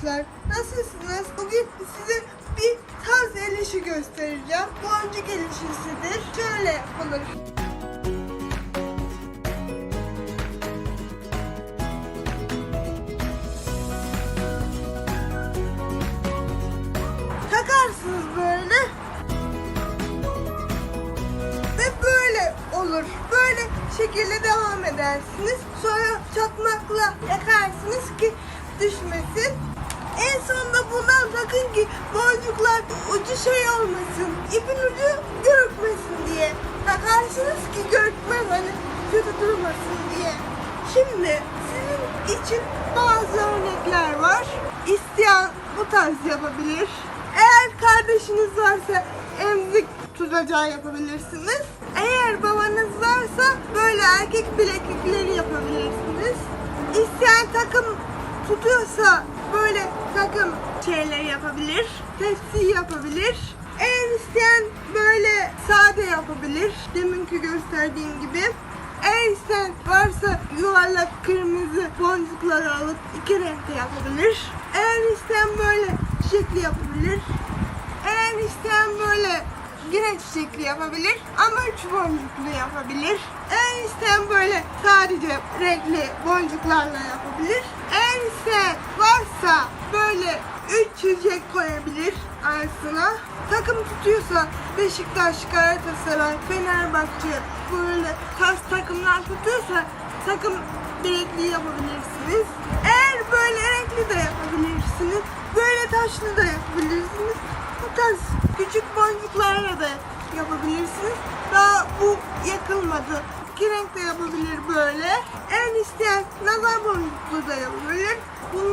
arkadaşlar. Nasılsınız? Bugün size bir tarz el işi göstereceğim. Boncuk el işisidir. Şöyle yapılır. Takarsınız böyle. Ve böyle olur. Böyle şekilde devam edersiniz. Sonra çakmakla yakarsınız ki düşmesin. En sonunda bundan takın ki boncuklar ucu şey olmasın. İpin ucu görükmesin diye. Takarsınız ki görükmez hani kötü durmasın diye. Şimdi sizin için bazı örnekler var. İsteyen bu tarz yapabilir. Eğer kardeşiniz varsa emzik tutacağı yapabilirsiniz. Eğer babanız varsa böyle erkek bileklikleri yapabilirsiniz. İsteyen takım tutuyorsa takım şeyleri yapabilir. Tepsi yapabilir. Eğer isteyen böyle sade yapabilir. Deminki gösterdiğim gibi. Eğer isteyen varsa yuvarlak kırmızı boncukları alıp iki renkte yapabilir. Eğer isteyen böyle çiçekli yapabilir. Eğer isteyen böyle güneş çiçekli yapabilir ama üç boncuklu yapabilir. Eğer isteyen böyle sadece renkli boncuklarla yapabilir. Eğer isteyen varsa böyle koyabilir arasına. Takım tutuyorsa Beşiktaş, Galatasaray, Fenerbahçe böyle tarz takımlar tutuyorsa takım bilekli yapabilirsiniz. Eğer böyle renkli de yapabilirsiniz. Böyle taşlı da yapabilirsiniz. Bu tarz küçük boncuklarla da yapabilirsiniz. Daha bu yakılmadı. İki renk de yapabilir böyle. En isteyen nazar boncuklu da yapabilir. Bu